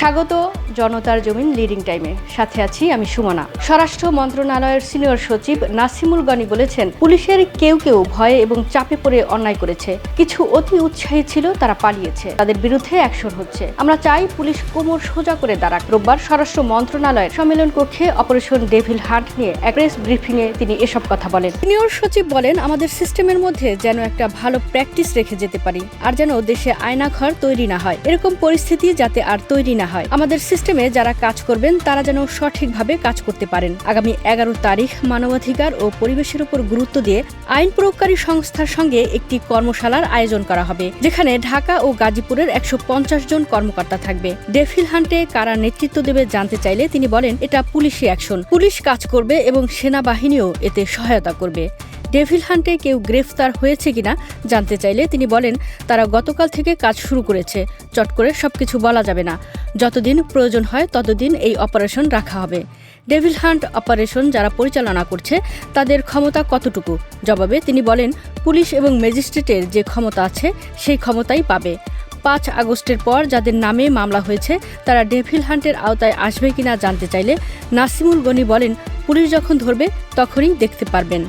স্বাগত। জনতার জমিন লিডিং টাইমে সাথে আছি আমি সুমনা। স্বরাষ্ট্র মন্ত্রণালয়ের সিনিয়র সচিব নাসিমুল গনি বলেছেন, পুলিশের কেউ কেউ ভয়ে এবং চাপে পড়ে অন্যায় করেছে। কিছু অতি উৎসাহী ছিল, তারা পালিয়েছে। তাদের বিরুদ্ধে অ্যাকশন হচ্ছে। আমরা চাই পুলিশ কোমর সোজা করে দাঁড়াক। রোববার স্বরাষ্ট্র মন্ত্রণালয়ের সম্মেলন কক্ষে অপারেশন ডেভিল হান্ট নিয়ে এক প্রেস ব্রিফিংয়ে তিনি এসব কথা বলেন। সিনিয়র সচিব বলেন, আমাদের সিস্টেমের মধ্যে যেন একটা ভালো প্র্যাকটিস রেখে যেতে পারি, আর যেন দেশে আয়নাঘর তৈরি না হয়। এরকম পরিস্থিতি যাতে আর তৈরি না হয়। আমাদের সিস্টেমে যারা কাজ করবেন, তারা যেন সঠিকভাবে কাজ করতে পারেন। আগামী এগারো তারিখ মানবাধিকার ও পরিবেশের উপর গুরুত্ব দিয়ে আইন প্রয়োগকারী সংস্থার সঙ্গে একটি কর্মশালার আয়োজন করা হবে, যেখানে ঢাকা ও গাজীপুরের একশো পঞ্চাশ জন কর্মকর্তা থাকবে। ডেফিল হান্টে কারা নেতৃত্ব দেবে জানতে চাইলে তিনি বলেন, এটা পুলিশি অ্যাকশন। পুলিশ কাজ করবে এবং সেনাবাহিনীও এতে সহায়তা করবে। ডেভিল হান্টে কেউ গ্রেফতার হয়েছে কিনা জানতে চাইলে তিনি বলেন, তারা গতকাল থেকে কাজ শুরু করেছে, চট করে সবকিছু বলা যাবে না। যতদিন প্রয়োজন হয় ততদিন এই অপারেশন রাখা হবে। ডেভিল হান্ট অপারেশন যারা পরিচালনা করছে, তাদের ক্ষমতা কতটুকু? জবাবে তিনি বলেন, পুলিশ এবং ম্যাজিস্ট্রেটের যে ক্ষমতা আছে, সেই ক্ষমতাই পাবে। পাঁচ আগস্টের পর যাদের নামে মামলা হয়েছে, তারা ডেভিল হান্টের আওতায় আসবে কিনা জানতে চাইলে নাসিমুল গনি বলেন, পুলিশ যখন ধরবে, তখনই দেখতে পারবেন।